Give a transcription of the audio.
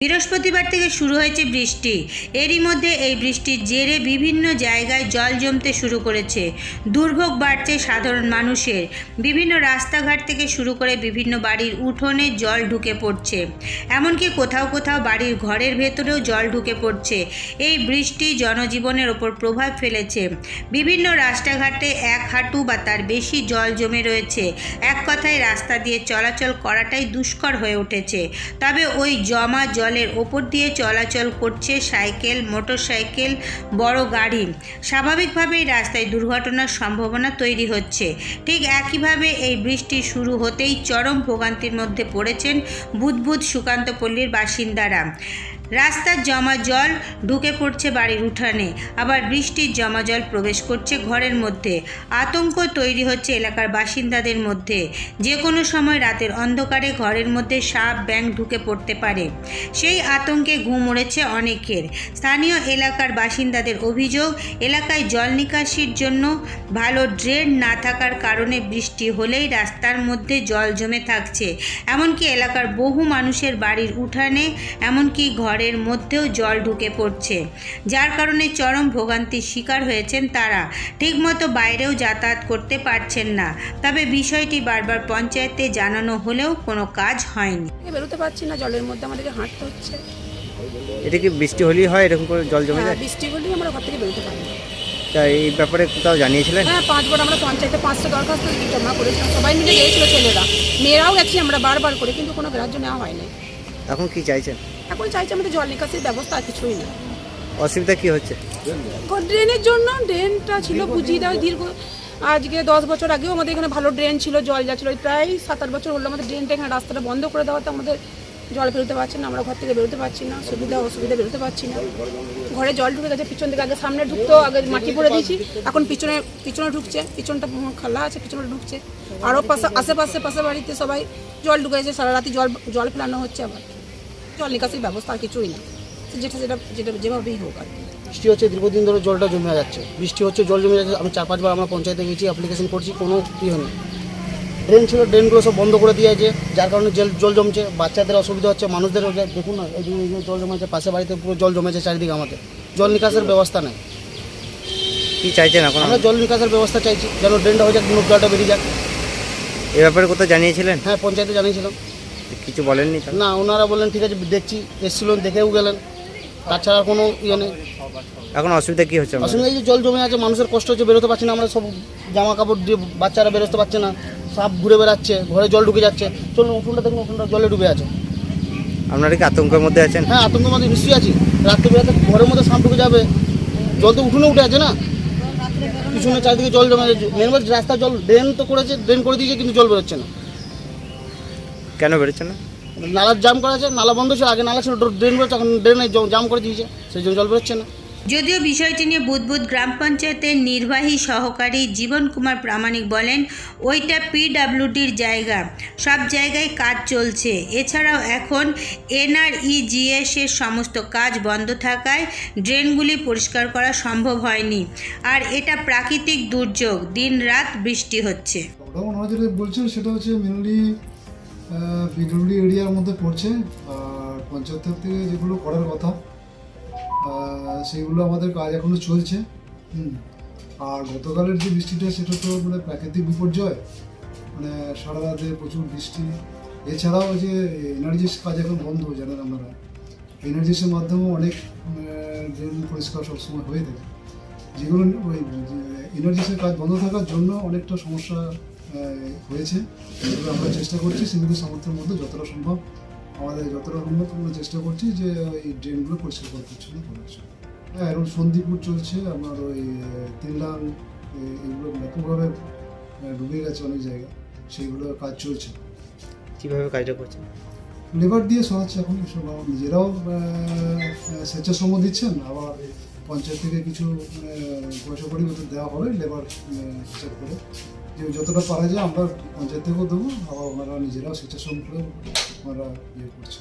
বৃহস্পতিবার থেকে শুরু হয়েছে বৃষ্টি। এরই মধ্যে এই বৃষ্টির জেরে বিভিন্ন জায়গায় জল জমতে শুরু করেছে। দুর্ভোগ বাড়ছে সাধারণ মানুষের। বিভিন্ন রাস্তাঘাট থেকে শুরু করে বিভিন্ন বাড়ির উঠোনে জল ঢুকে পড়ছে। এমনকি কোথাও কোথাও বাড়ির ঘরের ভেতরেও জল ঢুকে পড়ছে। এই বৃষ্টি জনজীবনের ওপর প্রভাব ফেলেছে। বিভিন্ন রাস্তাঘাটে এক হাঁটু বা তার বেশি জল জমে রয়েছে। এক কথায় রাস্তা দিয়ে চলাচল করাটাই দুষ্কর হয়ে উঠেছে। তবে ওই জমা জলের ওপর দিয়ে চলাচল করছে সাইকেল, মোটরসাইকেল, বড় গাড়ি। স্বাভাবিকভাবেই রাস্তায় দুর্ঘটনার সম্ভাবনা তৈরি হচ্ছে। ঠিক একইভাবে এই বৃষ্টি শুরু হতেই চরম ভোগান্তির মধ্যে পড়েছেন বুধবুধ সুকান্তপল্লীর বাসিন্দারা। রাস্তার জমা জল ঢুকে পড়ছে বাড়ির উঠানে। আবার বৃষ্টির জমা জল প্রবেশ করছে ঘরের মধ্যে। আতঙ্ক তৈরি হচ্ছে এলাকার বাসিন্দাদের মধ্যে। যে কোনো সময় রাতের অন্ধকারে ঘরের মধ্যে সাপ ব্যাং ঢুকে পড়তে পারে। সেই আতঙ্কে ঘুম উড়েছে অনেকের। স্থানীয় এলাকার বাসিন্দাদের অভিযোগ, এলাকায় জল নিকাশির জন্য ভালো ড্রেন না থাকার কারণে বৃষ্টি হলেই রাস্তার মধ্যে জল জমে থাকছে। এমনকি এলাকার বহু মানুষের বাড়ির উঠানে, এমনকি ঘরের মধ্যেও জল ঢুকে পড়ছে। যার কারণে চরম ভোগান্তির শিকার হয়েছেন তারা। ঠিকমতো বাইরেও যাতায়াত করতে পারছেন না। তবে বিষয়টি বারবার পঞ্চায়েতে জানানো হলেও কোনো কাজ হয়নি। বেরোতে পারছি না জলের মধ্যে আমাদেরকে হাঁটতে হচ্ছে। এটা কি বৃষ্টি হলেই হয়? এরকম করে জল জমে হ্যাঁ, যায়? বৃষ্টি হলেই আমরা ঘর থেকে বেরোতে পারি না। তা এই ব্যাপারে কোথাও জানিয়েছিলেন? হ্যাঁ পাঁচবার আমরা পঞ্চায়েতে পাঁচটা দরখাস্ত জমা করেছিলাম। সবাই মিলে গিয়েছিল ছেলেরা। মেয়েরাও গেছি আমরা বারবার করে কিন্তু কোনো গ্রাহ্য নেওয়া হয়নি। এখন কি চাইছেন? এখন চাইছি আমাদের জল নিকাশির ব্যবস্থা আর কিছুই না। অসুবিধা কি হচ্ছে? ড্রেনের জন্য ড্রেনটা ছিল বুঝিয়ে দেওয়া দীর্ঘ আজকে দশ বছর আগেও আমাদের এখানে ভালো ড্রেন ছিল জল যাচ্ছিল। প্রায় সাত আট বছর হলো আমাদের ড্রেনটা এখানে রাস্তাটা বন্ধ করে দেওয়াতে আমাদের জল বেরোতে পারছি না আমরা ঘর থেকে বেরোতে পারছি না সুবিধা অসুবিধা বেরোতে পারছি না। ঘরে জল ঢুকে গেছে পিছন থেকে আগে সামনে ঢুকতো আগে মাটি পরে দিয়েছি এখন পিছনে পিছনে ঢুকছে পিছনটা খালা আছে পিছনে ঢুকছে। আরও পাশে আশেপাশে পাশে বাড়িতে সবাই জল ঢুকেছে সারা রাতি জল জল ফেলানো হচ্ছে আবার। জল নিকাশির ব্যবস্থা আর কিছুই না। যেটা যেটা যেটা যেভাবেই হোক আর কি। বৃষ্টি হচ্ছে দীর্ঘদিন ধরে জলটা জমে যাচ্ছে। বৃষ্টি হচ্ছে জল জমে যাচ্ছে। আমি চার পাঁচবার আমরা পঞ্চায়েতে গেছি অ্যাপ্লিকেশন করছি কোনো কি হয়নি। ড্রেন ছিল ড্রেনগুলো সব বন্ধ করে দিয়েছে যার কারণে জল জল জমছে। বাচ্চাদের অসুবিধা হচ্ছে মানুষদের হচ্ছে- দেখুন না এই যে এই যে জল জমেছে পাশে বাড়িতে পুরো জল জমেছে চারিদিকে আমাদের। জল নিকাশের ব্যবস্থা নেই। কি চাইছেন এখন? আমরা জল নিকাশের ব্যবস্থা চাইছি যেন ড্রেনটা হয়ে যাক জলটা বেরিয়ে যাক। এই ব্যাপারে কোথাও জানিয়েছিলেন? হ্যাঁ পঞ্চায়েতে জানিয়েছিলাম। কিছু বলেননি? না ওনারা বললেন ঠিক আছে দেখছি এসেছিলেন দেখেও গেলেন। তাছাড়া কোনো ইয়ে নেই। এখন অসুবিধা কি হচ্ছে? আসলে এই যে জল জমে আছে মানুষের কষ্ট হচ্ছে বেরোতে পারছি না আমরা সব জামা কাপড় দিয়ে বাচ্চারা বেরোতে পারছে না সাপ ঘুরে বেড়াচ্ছে ঘরে জল ঢুকে যাচ্ছে। চলুন উঠোনটা দেখুন উঠোনটা জলে ডুবে আছে। আপনারা কি আতঙ্কের মধ্যে আছেন? হ্যাঁ আতঙ্কের মধ্যে নিশ্চয়ই আছি। রাত্রে বেড়াতে ঘরের মধ্যে সাপ ঢুকে যাবে। জল তো উঠোনে উঠে আছে না? পিছনে চারিদিকে জল জমে আছে। মেন রাস্তা জল ড্রেন তো করেছে ড্রেন করে দিয়েছে কিন্তু জল বেরোচ্ছে না। কেন বেরোচ্ছে না? নালার জাম করা আছে নালা বন্ধ ছিল আগে নালা ছিল ড্রেন বেরোচ্ছে এখন ড্রেনে জাম করে দিয়েছে সেই জন্য জল বেরোচ্ছে না। যদিও বিষয়টি নিয়ে বুদবুদ গ্রাম পঞ্চায়েতের নির্বাহী সহকারী জীবন কুমার প্রামাণিক বলেন ওইটা পিডাব্লিউডির জায়গা সব জায়গায় কাজ চলছে। এছাড়াও এখন এনআরইজিএস এর সমস্ত কাজ বন্ধ থাকায় ড্রেনগুলি পরিষ্কার করা সম্ভব হয়নি। আর এটা প্রাকৃতিক দুর্যোগ দিন রাত বৃষ্টি হচ্ছে। সেটা হচ্ছে মেনলি বিডব্লিউ এরিয়ার মধ্যে পড়ছে, আর পঞ্চায়েত থেকে যেগুলো করার কথা সেগুলো আমাদের কাজ এখনও চলছে। হুম। আর গতকালের যে বৃষ্টিটা, সেটা তো মানে প্রাকৃতিক বিপর্যয় মানে সারা রাতে প্রচুর বৃষ্টি। এছাড়াও যে এনার্জিস কাজ এখন বন্ধ হয়ে জানেন আপনারা। এনার্জিসের মাধ্যমে অনেক ড্রেন পরিষ্কার সবসময় হয়ে থাকে। যেগুলো, ওই এনার্জিসের কাজ বন্ধ থাকার জন্য অনেকটা সমস্যা হয়েছে। সেগুলো আমরা চেষ্টা করছি সেগুলো সামর্থ্যের মধ্যে যতটা সম্ভব আমাদের যতটা সম্ভব আমরা চেষ্টা করছি যে এই ড্রেনগুলো পরিষ্কার করার জন্য। হ্যাঁ এখন সন্দীপুর চলছে আমার ওই আহ, এগুলো ব্যাপকভাবে ডুবে গেছে অনেক জায়গা সেইগুলোর কাজ চলছে। কীভাবে কাজটা করছেন লেবার দিয়ে সরাচ্ছে এখন সব আমার নিজেরাও স্বেচ্ছাশ্রম দিচ্ছেন আবার পঞ্চায়েত থেকে কিছু পয়সা ওদের দেওয়া হবে লেবার হিসাব করে। যতটা পারা যায় আমরা পঞ্চায়েত থেকেও দেবো ওনারা নিজেরাও সিচুয়েশন করে ওনারা ইয়ে করছে।